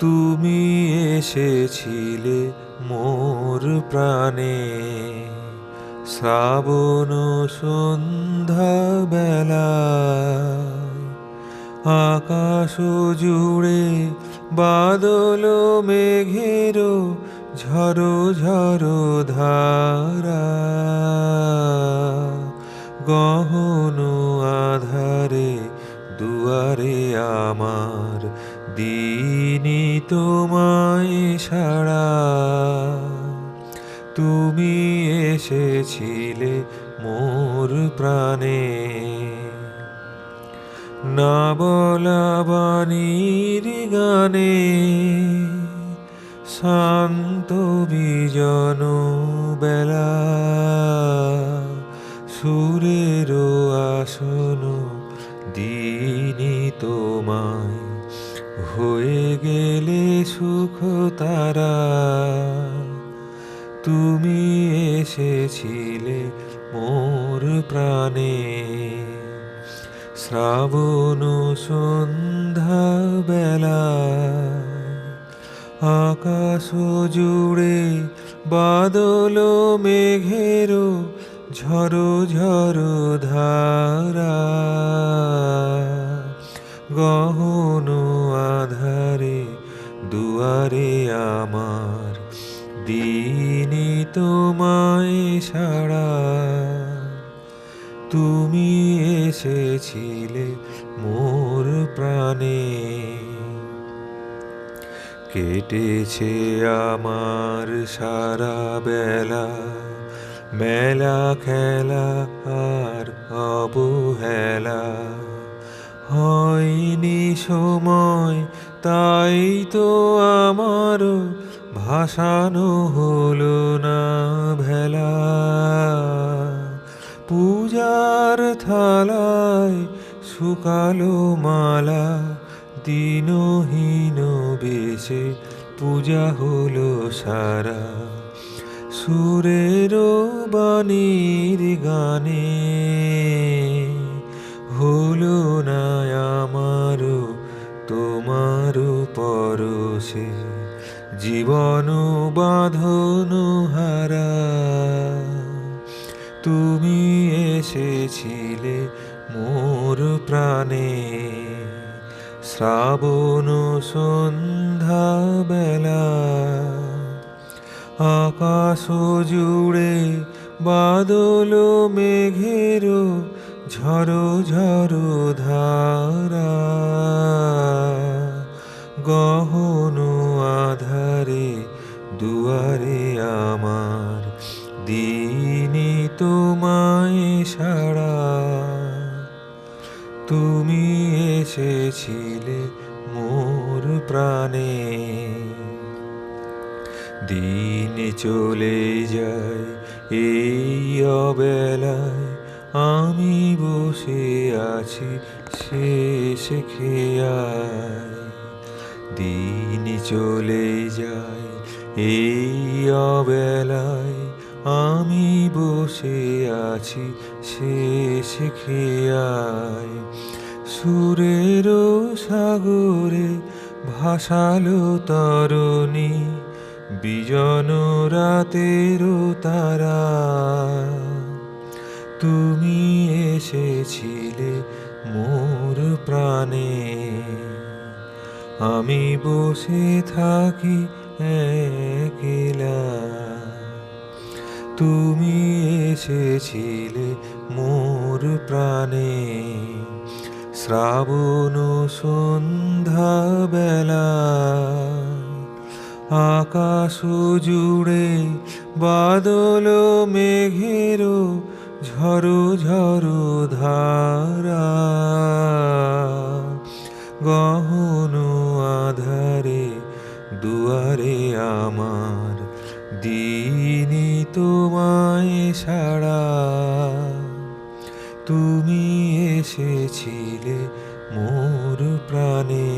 তুমি এসেছিলে মোর প্রাণে। শ্রাবণ সন্ধ্যা বেলা আকাশ জুড়ে বাদল মেঘের ঝরো ঝরো ধারা। গহন আধারে দুয়ারে আমার দিনী তোমায় সাড়া তুমি এসেছিলে মোর প্রাণে। না বলা বাণীর গানে শান্ত বিজন বেলা। সুরের আসন দিনী তোমায়। হয়ে গেলে সুখ তারা। তুমি এসেছিলে মোর প্রাণে। শ্রাবণ সন্ধ্যা বেলা। আকাশ জুড়ে বাদল মেঘের ঝরো ঝরো ধারা। গহন আধারে, দুয়ারে আমার দিনী তোমায় সাড়া তুমি এসেছিলে মোর প্রাণে। কেটেছে আমার সারা বেলা, মেলা খেলা আর অবহেলা। হয়নি সময়, তাই তো আমার ভাসানো হলো না ভেলা। পূজার থালায় শুকালো মালা, দিনহীন বেশে পূজা হলো সারা। সুরের বাণীর গানে হলো না আমারও, তোমারও পরশে। জীবন বাঁধন হারা। তুমি এসেছিলে মোর প্রাণে। শ্রাবণ সন্ধ্যা বেলা। আকাশ জুড়ে বাদল মেঘের ঝরো ঝরো ধারা, গহন আধারে, দুয়ারে আমার দিনী তোমায় সাড়া তুমি এসেছিলে মোর প্রাণে। দিন চলে যায় এই অবেলায় আমি বসে আছি শেষ খেয়ায় দিন চলে যায় এই অবেলায় আমি বসে আছি শেষ খেয়ায় সুরের সাগরে ভাসালো তরণী, বিজন রাতের তারা। তুমি এসেছিলে মোর প্রাণে। আমি বসে থাকি একলা। তুমি এসেছিলে মোর প্রাণে। শ্রাবণ সন্ধ্যা বেলা আকাশ জুড়ে বাদল মেঘের ঝরো ঝরো ধারা গহন আধারে দুয়ারে আমার দিনী তোমায় সাড়া তুমি এসেছিলে মোর প্রাণে।